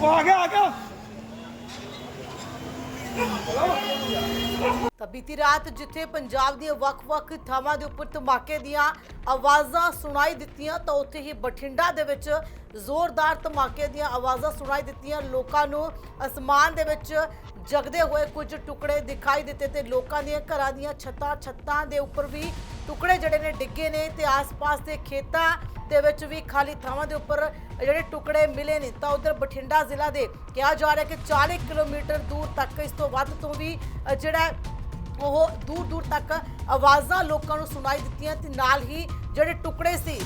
ਉਹ ਆ ਗਿਆ ਆ ਗਿਆ। ਤਾਂ ਬੀਤੀ ਰਾਤ ਜਿੱਥੇ ਪੰਜਾਬ ਦੀਆਂ ਵੱਖ-ਵੱਖ ਥਾਵਾਂ ਦੇ ਉੱਪਰ ਧਮਾਕੇ ਦੀਆਂ ਆਵਾਜ਼ਾਂ ਸੁਣਾਈ ਦਿੱਤੀਆਂ, ਤਾਂ ਉੱਥੇ ਹੀ ਬਠਿੰਡਾ ਦੇ ਵਿੱਚ ਜ਼ੋਰਦਾਰ ਧਮਾਕੇ ਦੀਆਂ ਆਵਾਜ਼ਾਂ ਸੁਣਾਈ ਦਿੱਤੀਆਂ। ਲੋਕਾਂ ਨੂੰ ਅਸਮਾਨ ਦੇ ਵਿੱਚ ਜਗਦੇ ਹੋਏ ਕੁਝ ਟੁਕੜੇ ਦਿਖਾਈ ਦਿੱਤੇ ਤੇ ਲੋਕਾਂ ਦੀਆਂ ਘਰਾਂ ਦੀਆਂ ਛੱਤਾਂ ਛੱਤਾਂ ਦੇ ਉੱਪਰ ਵੀ ਟੁਕੜੇ ਜਿਹੜੇ ਨੇ ਡਿੱਗੇ ਨੇ ਤੇ ਆਸ-ਪਾਸ ਦੇ ਖੇਤਾਂ ਦੇ ਵਿੱਚ ਵੀ ਖਾਲੀ ਥਾਵਾਂ ਦੇ ਉੱਪਰ ਜਿਹੜੇ ਟੁਕੜੇ ਮਿਲੇ ਨੇ। ਤਾਂ ਉਧਰ ਬਠਿੰਡਾ ਜ਼ਿਲ੍ਹਾ ਦੇ ਕਿਹਾ ਜਾ ਰਿਹਾ ਕਿ 40 ਕਿਲੋਮੀਟਰ ਦੂਰ ਤੱਕ ਇਸ ਤੋਂ ਵੱਧ ਤੋਂ ਵੀ ਜਿਹੜਾ ਉਹ ਦੂਰ ਦੂਰ ਤੱਕ ਆਵਾਜ਼ਾਂ ਲੋਕਾਂ ਨੂੰ ਸੁਣਾਈ ਦਿੱਤੀਆਂ ਤੇ ਨਾਲ ਹੀ ਜਿਹੜੇ ਟੁਕੜੇ ਸੀ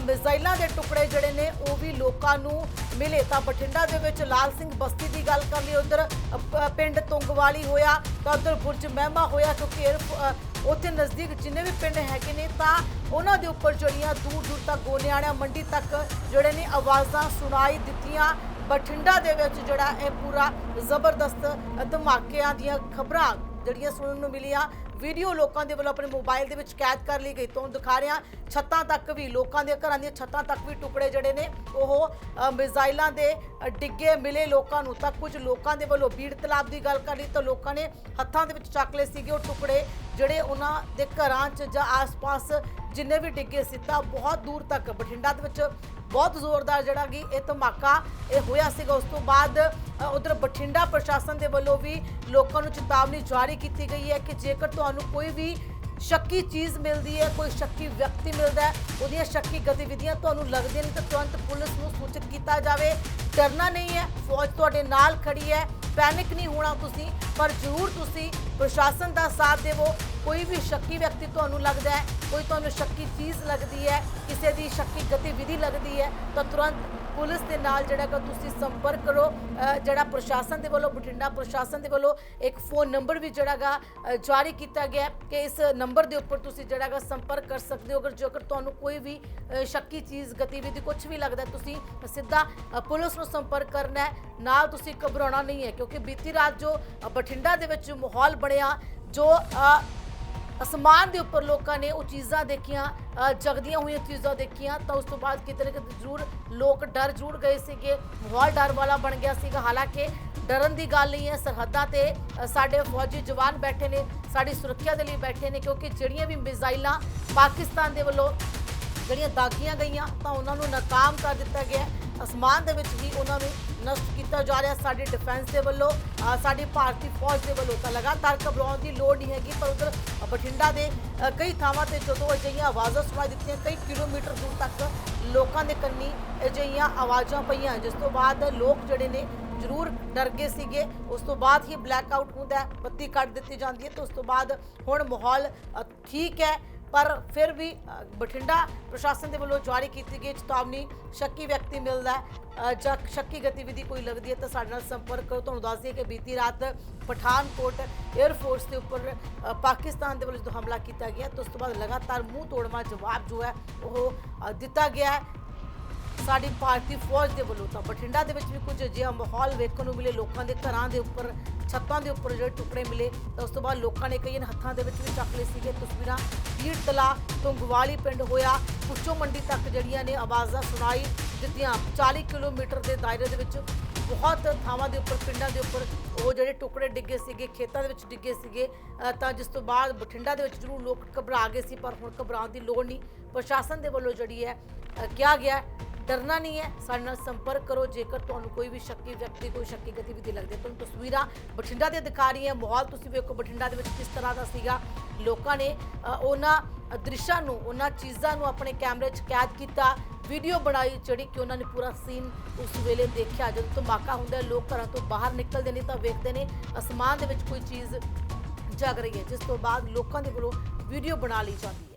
ਮਿਜ਼ਾਈਲਾਂ ਦੇ ਟੁਕੜੇ ਜਿਹੜੇ ਨੇ, ਉਹ ਵੀ ਲੋਕਾਂ ਨੂੰ ਮਿਲੇ। ਤਾਂ ਬਠਿੰਡਾ ਦੇ ਵਿੱਚ ਲਾਲ ਸਿੰਘ ਬਸਤੀ ਦੀ ਗੱਲ ਕਰ ਲਈ ਉਧਰ ਪਿੰਡ ਤੁੰਗਵਾਲੀ ਹੋਇਆ, ਤਾਂ ਉਧਰ ਬੁਰਜ ਮਹਿਮਾ ਹੋਇਆ, ਕਿਉਂਕਿ 에ਅਰ- ਉੱਥੇ ਨਜ਼ਦੀਕ ਜਿੰਨੇ ਵੀ ਪਿੰਡ ਹੈਗੇ ਨੇ, ਤਾਂ ਉਹਨਾਂ ਦੇ ਉੱਪਰ ਜਿਹੜੀਆਂ ਦੂਰ ਦੂਰ ਤੱਕ ਗੋਨਿਆਣਾ ਮੰਡੀ ਤੱਕ ਜਿਹੜੇ ਨੇ ਆਵਾਜ਼ਾਂ ਸੁਣਾਈ ਦਿੱਤੀਆਂ। ਬਠਿੰਡਾ ਦੇ ਵਿੱਚ ਜਿਹੜਾ ਇਹ ਪੂਰਾ ਜ਼ਬਰਦਸਤ ਧਮਾਕਿਆਂ ਦੀਆਂ ਖਬਰਾਂ ਜਿਹੜੀਆਂ ਸੁਣਨ ਨੂੰ ਮਿਲੀਆਂ ਵੀਡੀਓ ਲੋਕਾਂ ਦੇ ਵੱਲੋਂ ਆਪਣੇ ਮੋਬਾਈਲ ਦੇ ਵਿੱਚ ਕੈਦ ਕਰ ਲਈ ਗਈ। ਤੋਂ ਦਿਖਾ ਰਿਹਾ ਛੱਤਾਂ ਤੱਕ ਵੀ ਲੋਕਾਂ ਦੇ ਘਰਾਂ ਦੀਆਂ ਛੱਤਾਂ ਤੱਕ ਵੀ ਟੁਕੜੇ ਜਿਹੜੇ ਨੇ ਉਹ ਅ, ਮਿਜ਼ਾਈਲਾਂ ਦੇ ਡਿੱਗੇ ਮਿਲੇ ਲੋਕਾਂ ਨੂੰ। ਤਾਂ ਕੁਝ ਲੋਕਾਂ ਦੇ ਵੱਲੋਂ ਬੀੜ ਤਲਾਬ ਦੀ ਗੱਲ ਕਰ ਲਈ ਤਾਂ ਲੋਕਾਂ ਨੇ ਹੱਥਾਂ ਦੇ ਵਿੱਚ ਚੱਕ ਲਏ ਸੀਗੇ ਉਹ ਟੁਕੜੇ ਜਿਹੜੇ ਉਹਨਾਂ ਦੇ ਘਰਾਂ 'ਚ ਜਾਂ ਆਸ-ਪਾਸ ਜਿੰਨੇ ਵੀ ਡਿੱਗੇ ਸੀ ਬਹੁਤ ਦੂਰ ਤੱਕ, ਬਠਿੰਡਾ ਦੇ ਵਿੱਚ ਬਹੁਤ ਜ਼ੋਰਦਾਰ ਜਿਹੜਾ ਕਿ ਇਹ ਧਮਾਕਾ ਇਹ ਹੋਇਆ ਸੀਗਾ। ਉਸ ਤੋਂ ਬਾਅਦ ਉਧਰ ਬਠਿੰਡਾ ਪ੍ਰਸ਼ਾਸਨ ਦੇ ਵੱਲੋਂ ਵੀ ਲੋਕਾਂ ਨੂੰ ਚੇਤਾਵਨੀ ਜਾਰੀ ਕੀਤੀ ਗਈ ਹੈ ਕਿ ਜੇਕਰ ਤੁਹਾਨੂੰ ਕੋਈ ਵੀ ਸ਼ੱਕੀ ਚੀਜ਼ ਮਿਲਦੀ ਹੈ, ਕੋਈ ਸ਼ੱਕੀ ਵਿਅਕਤੀ ਮਿਲਦਾ ਹੈ, ਉਹਦੀਆਂ ਸ਼ੱਕੀ ਗਤੀਵਿਧੀਆਂ ਤੁਹਾਨੂੰ ਲੱਗਦੀਆਂ ਨੇ, ਤਾਂ ਤੁਰੰਤ ਪੁਲਿਸ ਨੂੰ ਸੂਚਿਤ ਕੀਤਾ ਜਾਵੇ। ਡਰਨਾ ਨਹੀਂ ਹੈ, ਫੌਜ ਤੁਹਾਡੇ ਨਾਲ ਖੜੀ ਹੈ। ਪੈਨਿਕ ਨਹੀਂ ਹੋਣਾ ਤੁਸੀਂ, ਪਰ ਜ਼ਰੂਰ ਤੁਸੀਂ ਪ੍ਰਸ਼ਾਸਨ ਦਾ ਸਾਥ ਦੇਵੋ। ਕੋਈ ਵੀ ਸ਼ੱਕੀ ਵਿਅਕਤੀ ਤੁਹਾਨੂੰ ਲੱਗਦਾ ਹੈ, ਕੋਈ ਤੁਹਾਨੂੰ ਸ਼ੱਕੀ ਚੀਜ਼ ਲੱਗਦੀ ਹੈ, ਕਿਸੇ ਦੀ ਸ਼ੱਕੀ ਗਤੀਵਿਧੀ ਲੱਗਦੀ ਹੈ, ਤਾਂ ਤੁਰੰਤ ਪੁਲਿਸ ਦੇ ਨਾਲ ਜਿਹੜਾ ਕਿ ਤੁਸੀਂ ਸੰਪਰਕ ਕਰੋ ਜਿਹੜਾ ਪ੍ਰਸ਼ਾਸਨ ਦੇ ਵੱਲੋਂ, ਬਠਿੰਡਾ ਪ੍ਰਸ਼ਾਸਨ ਦੇ ਵੱਲੋਂ ਇੱਕ ਫੋਨ ਨੰਬਰ ਵੀ ਜਿਹੜਾਗਾ ਜਾਰੀ ਕੀਤਾ ਗਿਆ ਕਿ ਇਸ ਨੰਬਰ ਦੇ ਉੱਪਰ ਤੁਸੀਂ ਜਿਹੜਾਗਾ ਸੰਪਰਕ ਕਰ ਸਕਦੇ ਹੋ। ਅਗਰ ਜੇਕਰ ਤੁਹਾਨੂੰ ਕੋਈ ਵੀ ਸ਼ੱਕੀ ਚੀਜ਼, ਗਤੀਵਿਧੀ ਕੁਝ ਵੀ ਲੱਗਦਾ ਤੁਸੀਂ ਸਿੱਧਾ ਪੁਲਿਸ ਨੂੰ ਸੰਪਰਕ ਕਰਨਾ ਹੈ। ਨਾਲ ਤੁਸੀਂ ਘਬਰਾਉਣਾ ਨਹੀਂ ਹੈ, ਕਿਉਂਕਿ ਬੀਤੀ ਰਾਤ ਜੋ ਬਠਿੰਡਾ ਦੇ ਵਿੱਚ ਮਾਹੌਲ ਬਣਿਆ, ਜੋ ਅਸਮਾਨ ਦੇ ਉੱਪਰ ਲੋਕਾਂ ਨੇ ਉਹ ਚੀਜ਼ਾਂ ਦੇਖੀਆਂ ਜਗਦੀਆਂ ਹੋਈਆਂ ਚੀਜ਼ਾਂ ਦੇਖੀਆਂ, ਤਾਂ ਉਸ ਤੋਂ ਬਾਅਦ ਕਿਤੇ ਨਾ ਕਿਤੇ ਜ਼ਰੂਰ ਲੋਕ ਡਰ ਜ਼ਰੂਰ ਗਏ ਸੀਗੇ, ਮਾਹੌਲ ਡਰ ਵਾਲਾ ਬਣ ਗਿਆ ਸੀਗਾ। ਹਾਲਾਂਕਿ ਡਰਨ ਦੀ ਗੱਲ ਨਹੀਂ ਹੈ, ਸਰਹੱਦਾਂ ਤੇ ਸਾਡੇ ਫੌਜੀ ਜਵਾਨ ਬੈਠੇ ਨੇ, ਸਾਡੀ ਸੁਰੱਖਿਆ ਦੇ ਲਈ ਬੈਠੇ ਨੇ, ਕਿਉਂਕਿ ਜਿਹੜੀਆਂ ਵੀ ਮਿਜ਼ਾਈਲਾਂ ਪਾਕਿਸਤਾਨ ਦੇ ਵੱਲੋਂ ਜਿਹੜੀਆਂ ਦਾਗੀਆਂ ਗਈਆਂ, ਤਾਂ ਉਹਨਾਂ ਨੂੰ ਨਾਕਾਮ ਕਰ ਦਿੱਤਾ ਗਿਆ ਅਸਮਾਨ ਦੇ ਵਿੱਚ ਹੀ ਉਹਨਾਂ ਨੂੰ ਨਸ਼ਟ ਕੀਤਾ ਜਾ ਰਿਹਾ ਸਾਡੀ ਡਿਫੈਂਸ ਦੇ ਵੱਲੋਂ ਸਾਡੀ ਭਾਰਤੀ ਫੌਜ ਦੇ ਵੱਲੋਂ। ਤਾਂ ਲਗਾਤਾਰ ਘਬਰਾਉਣ ਦੀ ਲੋੜ ਨਹੀਂ ਹੈਗੀ, ਪਰ ਉਧਰ ਬਠਿੰਡਾ ਦੇ ਕਈ ਥਾਵਾਂ ਤੇ ਜਦੋਂ ਅਜਿਹੀਆਂ ਆਵਾਜ਼ਾਂ ਸੁਣਾਈ ਦਿੱਤੀਆਂ, ਕਈ ਕਿਲੋਮੀਟਰ ਦੂਰ ਤੱਕ ਲੋਕਾਂ ਦੇ ਕੰਨੀ ਅਜਿਹੀਆਂ ਆਵਾਜ਼ਾਂ ਪਈਆਂ, ਜਿਸ ਤੋਂ ਬਾਅਦ ਲੋਕ ਜਿਹੜੇ ਨੇ ਜ਼ਰੂਰ ਡਰ ਗਏ ਸੀਗੇ। ਉਸ ਤੋਂ ਬਾਅਦ ਹੀ ਬਲੈਕ ਆਊਟ ਹੁੰਦਾ ਬੱਤੀ ਕੱਟ ਦਿੱਤੀ ਜਾਂਦੀ ਹੈ ਤੇ ਉਸ ਤੋਂ ਬਾਅਦ ਹੁਣ ਮਾਹੌਲ ਠੀਕ ਹੈ। ਪਰ ਫਿਰ ਵੀ ਬਠਿੰਡਾ ਪ੍ਰਸ਼ਾਸਨ ਦੇ ਵੱਲੋਂ ਜਾਰੀ ਕੀਤੀ ਗਈ ਚੇਤਾਵਨੀ ਸ਼ੱਕੀ ਵਿਅਕਤੀ ਮਿਲਦਾ ਜਾਂ ਸ਼ੱਕੀ ਗਤੀਵਿਧੀ ਕੋਈ ਲੱਗਦੀ ਹੈ ਤਾਂ ਸਾਡੇ ਨਾਲ ਸੰਪਰਕ ਕਰੋ। ਤੁਹਾਨੂੰ ਦੱਸ ਦਈਏ ਕਿ ਬੀਤੀ ਰਾਤ ਪਠਾਨਕੋਟ 에ਅਰ ਫੋਰਸ ਦੇ ਉੱਪਰ ਪਾਕਿਸਤਾਨ ਦੇ ਵੱਲੋਂ ਜਦੋਂ ਹਮਲਾ ਕੀਤਾ ਗਿਆ ਤਾਂ ਉਸ ਤੋਂ ਬਾਅਦ ਲਗਾਤਾਰ ਮੂੰਹ ਤੋੜਵਾ ਜਵਾਬ ਜੋ ਹੈ ਉਹ ਦਿੱਤਾ ਗਿਆ ਸਾਡੀ ਭਾਰਤੀ ਫੌਜ ਦੇ ਵੱਲੋਂ ਤਾਂ ਬਠਿੰਡਾ ਦੇ ਵਿੱਚ ਵੀ ਕੁਝ ਅਜਿਹਾ ਮਾਹੌਲ ਵੇਖਣ ਨੂੰ ਮਿਲੇ, ਲੋਕਾਂ ਦੇ ਘਰਾਂ ਦੇ ਉੱਪਰ, ਛੱਤਾਂ ਦੇ ਉੱਪਰ ਜਿਹੜੇ ਟੁਕੜੇ ਮਿਲੇ, ਤਾਂ ਉਸ ਤੋਂ ਬਾਅਦ ਲੋਕਾਂ ਨੇ ਕਈਆਂ ਹੱਥਾਂ ਦੇ ਵਿੱਚ ਵੀ ਚੱਕ ਲਏ ਸੀਗੇ। ਤਸਵੀਰਾਂ ਬੀੜ ਤਲਾ ਤੋਂ ਗਵਾਲੀ ਪਿੰਡ ਹੋਇਆ ਪੁੱਚੋ ਮੰਡੀ ਤੱਕ ਜਿਹੜੀਆਂ ਨੇ ਆਵਾਜ਼ਾਂ ਸੁਣਾਈ ਦਿੱਤੀਆਂ। 40 ਕਿਲੋਮੀਟਰ ਦੇ ਦਾਇਰੇ ਦੇ ਵਿੱਚ ਬਹੁਤ ਥਾਵਾਂ ਦੇ ਉੱਪਰ, ਪਿੰਡਾਂ ਦੇ ਉੱਪਰ ਉਹ ਜਿਹੜੇ ਟੁਕੜੇ ਡਿੱਗੇ ਸੀਗੇ, ਖੇਤਾਂ ਦੇ ਵਿੱਚ ਡਿੱਗੇ ਸੀਗੇ ਤਾਂ ਜਿਸ ਤੋਂ ਬਾਅਦ ਬਠਿੰਡਾ ਦੇ ਵਿੱਚ ਜ਼ਰੂਰ ਲੋਕ ਘਬਰਾ ਗਏ ਸੀ, ਪਰ ਹੁਣ ਘਬਰਾਉਣ ਦੀ ਲੋੜ ਨਹੀਂ। ਪ੍ਰਸ਼ਾਸਨ ਦੇ ਵੱਲੋਂ ਜਿਹੜੀ ਹੈ ਕਿਹਾ ਗਿਆ ਡਰਨਾ ਨਹੀਂ ਹੈ। ਸਾਡੇ ਨਾਲ ਸੰਪਰਕ ਕਰੋ। ਜੇਕਰ ਤੁਹਾਨੂੰ ਕੋਈ ਵੀ ਸ਼ੱਕੀ ਵਿਅਕਤੀ, ਕੋਈ ਸ਼ੱਕੀ ਗਤੀਵਿਧੀ ਲੱਗਦੀ ਹੈ, ਤੁਹਾਨੂੰ ਤਸਵੀਰਾਂ ਬਠਿੰਡਾ ਦੇ ਦਿਖਾ ਰਹੀ ਹੈ। ਮਾਹੌਲ ਤੁਸੀਂ ਵੇਖੋ, ਬਠਿੰਡਾ ਦੇ ਵਿੱਚ ਕਿਸ ਤਰ੍ਹਾਂ ਦਾ ਸੀਗਾ। ਲੋਕਾਂ ਨੇ ਉਹਨਾਂ ਦ੍ਰਿਸ਼ਾਂ ਨੂੰ, ਉਹਨਾਂ ਚੀਜ਼ਾਂ ਨੂੰ ਆਪਣੇ ਕੈਮਰੇ 'ਚ ਕੈਦ ਕੀਤਾ। ਵੀਡੀਓ ਬਣਾਈ, ਜਿਹੜੀ ਕਿ ਉਹਨਾਂ ਨੇ ਪੂਰਾ ਸੀਨ ਉਸ ਵੇਲੇ ਦੇਖਿਆ। ਜਦੋਂ ਧਮਾਕਾ ਹੁੰਦਾ ਲੋਕ ਘਰਾਂ ਤੋਂ ਬਾਹਰ ਨਿਕਲਦੇ ਨੇ ਤਾਂ ਵੇਖਦੇ ਨੇ, ਅਸਮਾਨ ਦੇ ਵਿੱਚ ਕੋਈ ਚੀਜ਼ ਜਗ ਰਹੀ ਹੈ, ਜਿਸ ਤੋਂ ਬਾਅਦ ਲੋਕਾਂ ਦੇ ਵੱਲੋਂ ਵੀਡੀਓ ਬਣਾ ਲਈ ਜਾਂਦੀ ਹੈ।